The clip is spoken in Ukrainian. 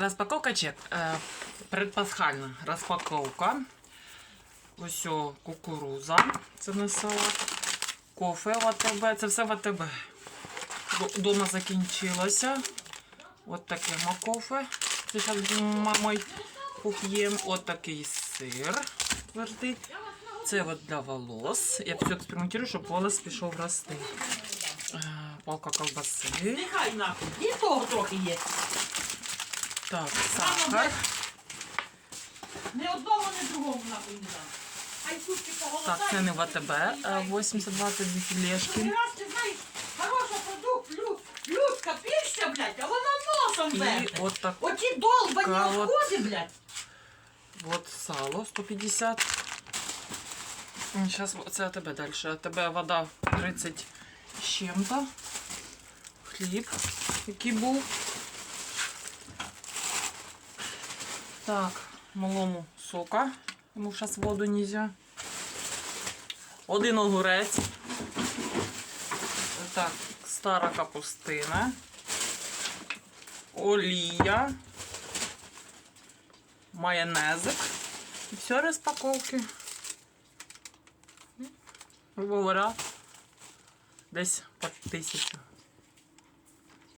Розпаковка чек. Е, предпасхальна розпаковка. Ось кукуруза. Це не салат. Кофе в АТБ. Це все в АТБ. Дома закінчилося. От таке кофе. Це зараз з мамою поп'ємо. От такий сир твердий. Це от для волос. Я все експериментую, щоб волос пішов рости. Е, Палка колбаси. Нехай нахуй. І того трохи є. Так, сахар. Не одного, не другому нахуй не дам. Хай сутки поголодають. Так, це не в АТБ. е, 82 це дві філешки. Ти раз ти знаєш, хороший продукт, люд, людка, пішся, блядь, а вона носом І верне. от так Оті долбані Така от- отходи, блядь. от сало 150. Зараз це АТБ далі. АТБ вода 30 з чим-то. Хліб, який був. Так, малому сока. Йому зараз воду нельзя. Один огурець. Так, стара капустина. Олія. Майонезик. І все розпаковки. Говоря, десь по тисячу.